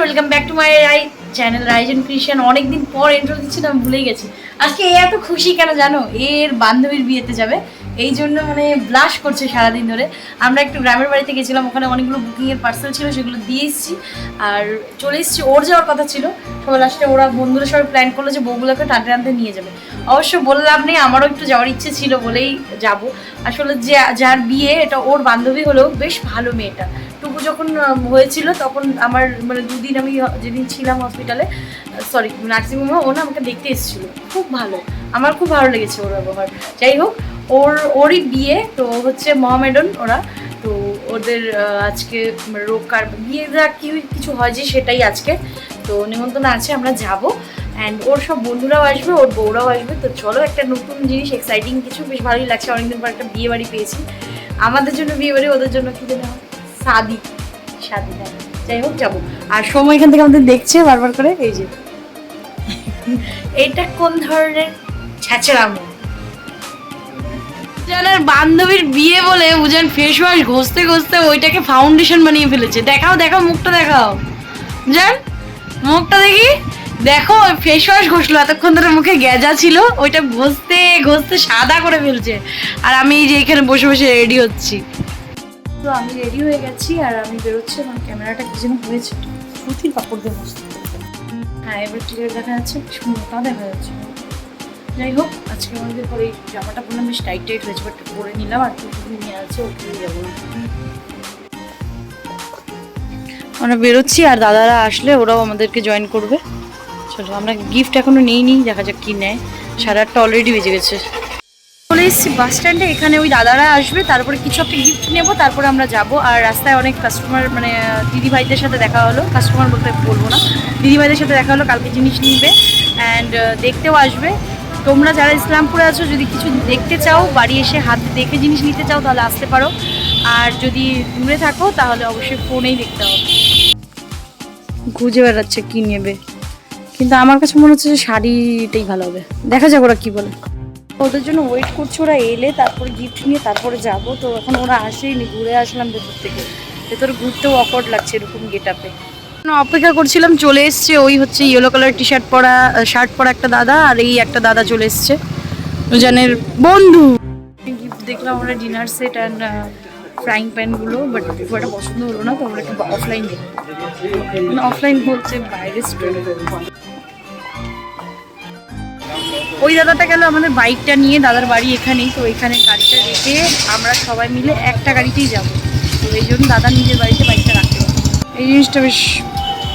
Welcome back to my Rai Channel Ryzen Christian অনেকদিন পর intro দিচ্ছিলাম ভুলেই গেছি। আজকে এ এত খুশি কেন জানো? এর বান্ধবীর বিয়েতে যাবে। এই জন্য মানে ব্লাশ করছে সারাদিন ধরে। আমরা একটু গ্রামের বাড়িতে গেছিলাম, ওখানে অনেকগুলো বুকিংয়ের পার্সেল ছিল, সেগুলো দিয়ে এসেছি। আর চলে এসেছি, ওর যাওয়ার কথা ছিল। সবাই লাস্টে ওরা বন্ধুরা সবাই প্ল্যান করল যে বউগুলোকে টানতে টানতে নিয়ে যাবে। অবশ্য বললাম নেই, আমারও একটু যাওয়ার ইচ্ছে ছিল বলেই যাব। আসলে যে, যার বিয়ে, এটা ওর বান্ধবী হলেও বেশ ভালো মেয়েটা। টুকু যখন হয়েছিল, তখন আমার মানে দুদিন আমি যেদিন ছিলাম সরি নার্সিংহোমে ও না আমাকে দেখতে এসেছিল। খুব ভালো। আমার খুব ভালো লেগেছে ওর ব্যবহার। যাই হোক, ওর, ওরই বিয়ে, তো হচ্ছে মহামেডন ওরা। তো ওদের আজকে রোগ কার, বিয়ে যা কি কিছু হয় যে সেটাই আজকে। তো নিমন্ত্রণ আছে, আমরা যাব। অ্যান্ড ওর সব বন্ধুরাও আসবে, ওর বউরাও আসবে। তো চলো একটা নতুন জিনিস এক্সাইটিং কিছু। বেশ ভালোই লাগছে, অনেকদিন পর একটা বিয়ে বাড়ি পেয়েছি। আমাদের জন্য বিয়ে বাড়ি, ওদের জন্য কি যেন সাদি। সাদি হ্যাঁ। যাই হোক, যাব। আর সময় এখান থেকে আমাদের দেখছে বারবার করে, এই যে। এটা কোন ধরনের? ছ্যাচড়ামো উজানের বান্ধবীর বিয়ে বলে উজান ফেস ওয়াশ ঘষতে ঘষতে ওইটাকে ফাউন্ডেশন বানিয়ে ফেলেছে। দেখাও দেখাও, মুখটা দেখাও। উজান মুখটা দেখি। দেখো ফেস ওয়াশ ঘষলো। এতক্ষণ ধরে মুখে গেজা ছিল। ওইটা ঘষতে ঘষতে সাদা করে ফেলছে। আর আমি এই যে এখানে বসে বসে রেডি হচ্ছি। তো আমি রেডি হয়ে গেছি আর আমি বেরোচ্ছি আমার ক্যামেরাটা কি যেন হয়েছে। সুতির কাপড় দিয়ে বসতে হ্যাঁ এবার ক্লিয়ার দেখা যাচ্ছে সুন্দরটাও দেখা যাচ্ছে। যাই হোক আজকে আমাদের পরে এই জামাটা পরলাম, বেশ টাইট টাইট হয়েছে বাট পরে নিলাম আর কিছু নিয়ে আছে ওকে যাব না আমরা বেরোচ্ছি আর দাদারা আসলে ওরাও আমাদেরকে জয়েন করবে। চলো, আমরা গিফট এখনও নিইনি, দেখা যাক কি নেয়। সাড়ে আটটা অলরেডি বেজে গেছে। চলে এসেছি বাস স্ট্যান্ডে এখানে ওই দাদারা আসবে, তারপরে কিছু একটা গিফট নেব, তারপরে আমরা যাব। আর রাস্তায় অনেক কাস্টমার মানে দিদি ভাইদের সাথে দেখা হলো। কাস্টমার বলতে বলব না। দিদি ভাইদের সাথে দেখা হলো, কালকে জিনিস নিবে। অ্যান্ড দেখতেও আসবে। তোমরা যারা ইসলামপুরে আছো, যদি কিছু দেখতে চাও, বাড়ি এসে হাতে দেখে জিনিস নিতে চাও, তাহলে আসতে পারো। আর যদি দূরে থাকো, তাহলে অবশ্যই ফোনেই দেখতে হবে। খুঁজে বেড়াচ্ছে কি নেবে। কিন্তু আমার কাছে মনে হচ্ছে যে শাড়িটাই ভালো হবে। দেখা যাক ওরা কি বলে। ওদের জন্য ওয়েট করছি ওরা এলে তারপরে গিফট নিয়ে তারপরে যাব। তো এখন ওরা আসেইনি ঘুরে আসলাম ভেতর থেকে। ভেতরে ঘুরতেও অকওয়ার্ড লাগছে এরকম গেট আপে অপেক্ষা করছিলাম চলে এসছে ওই হচ্ছে ইয়েলো কালার টি শার্ট পরা শার্ট পরা একটা দাদা আর এই একটা দাদা চলে এসছে। জানের বন্ধু। গিফট দেখলাম আমরা ডিনার সেট অ্যান্ড ফ্রাইং প্যানগুলো বাট খুব একটা পছন্দ হলো না তো আমরা একটু অফলাইন দেখি অফলাইন বলছে বাইরে ওই দাদাটা গেল আমাদের বাইকটা নিয়ে দাদার বাড়ি এখানেই তো এখানে গাড়িটা রেখে আমরা সবাই মিলে একটা গাড়িতেই যাব। তো এই জন্য দাদা নিজের বাড়িতে বাইকটা রাখতে। এই জিনিসটা বেশ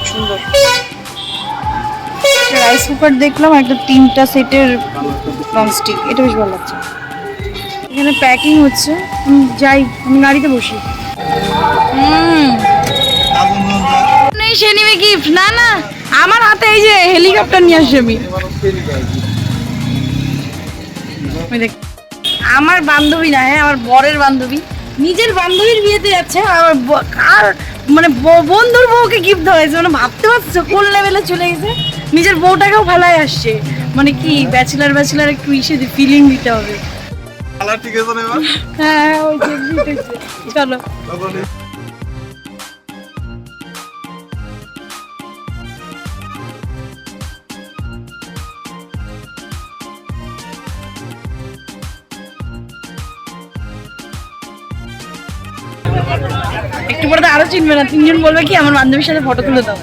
সুন্দর। রাইস কুকার দেখলাম একটা তিনটা সেটের ননস্টিক এটা বেশ ভালো লাগছে। এখানে প্যাকিং হচ্ছে। যাই আমি গাড়িতে বসি। সে নিবে গিফট না না আমার হাতে এই যে হেলিকপ্টার নিয়ে আসছি আমি। আমার বান্ধবী না হ্যাঁ আমার বরের বান্ধবী। নিজের বান্ধবীর বিয়েতে যাচ্ছে আমার ব- কার মানে বন্ধুর বউকে গিফট দেওয়া হয়েছে মানে ভাবতে পারছ কোন লেভেলে চলে গেছে? নিজের বউটাকেও ফেলায় আসছে। মানে কি ব্যাচেলার ব্যাচেলার একটু ইসে ফিলিং দিতে হবে। ঠিক আছে হ্যাঁ হ্যাঁ, ওই চলো। একটু পরে তো আরও চিনবে না, তিনজন বলবে কি, আমার বান্ধবীর সাথে ফটো তুলে দাও।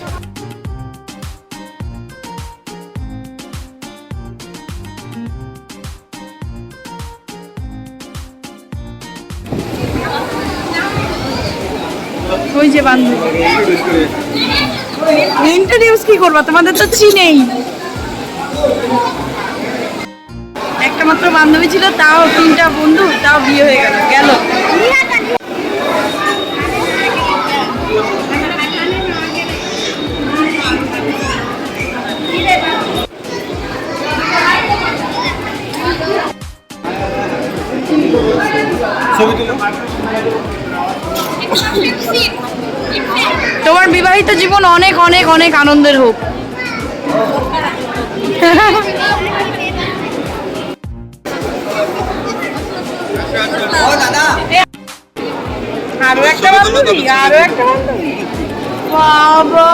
ওই যে বান্ধবী। ইন্ট্রোডিউস কি করবা? তোমাদের তো চিনেই। একটা মাত্র বান্ধবী ছিল, তাও তিনটা বন্ধু, তাও বিয়ে হয়ে গেল গেল। ছবি তুলো তোমার বিবাহিত জীবন অনেক অনেক অনেক আনন্দের হোক। আরও একটা বান্ধবী আরও একটা বান্ধবী। বাবা।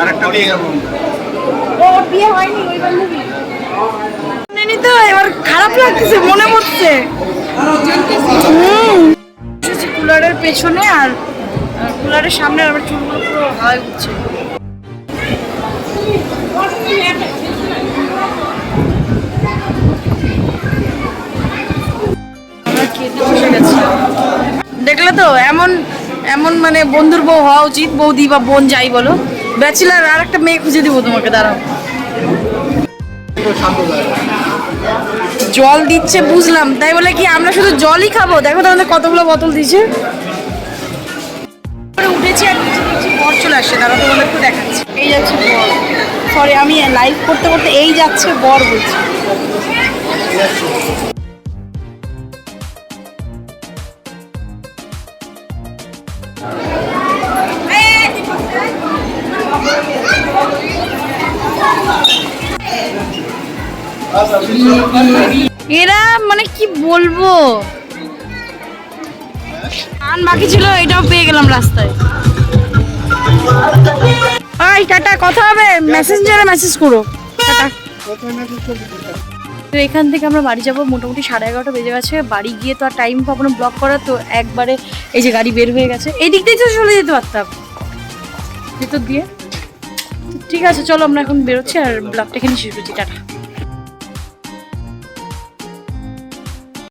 আর একটা দিয়ে যাব বিয়ে হয়নি ওই বান্ধবী। এবার খারাপ লাগতেছে মনে পড়ছে। হুম। কুলারের পেছনে আর কুলারের সামনে আমার চুলগুলো পুরো উঠছে দেখলে তো, এমন এমন মানে বন্ধুর বউ হওয়া উচিত, বৌদি বা বোন যাই বলো। ব্যাচেলার আর একটা মেয়ে খুঁজে দিব তোমাকে, দাঁড়াও। জল দিচ্ছে, বুঝলাম। তাই বলে কি, আমরা শুধু জলই খাব? দেখো তো আমাদের কতগুলো বোতল দিচ্ছে উঠেছি আর নিচে বর চলে আসছে। দাঁড়া তোমাদের একটু দেখাচ্ছি। এই যাচ্ছে বর। সরি আমি লাইভ করতে করতে এই যাচ্ছে বর বলছি। এরা মানে কি বলব? আন বাকি ছিল, এটাও পেয়ে গেলাম রাস্তায়। টাটা, কথা হবে। মেসেঞ্জারে মেসেজ করো। টাটা। তো এখান থেকে আমরা বাড়ি যাব, মোটামুটি সাড়ে এগারোটা বেজে গেছে। বাড়ি গিয়ে তো আর টাইম পাবো ব্লক করা তো একবারে এই যে গাড়ি বের হয়ে গেছে। এই দিক দিয়ে তো চলে যেতে পারতাম। ভিতর দিয়ে। ঠিক আছে, চলো আমরা এখন বেরোচ্ছি আর ব্লগটা এখানে শেষ করছি। টাটা।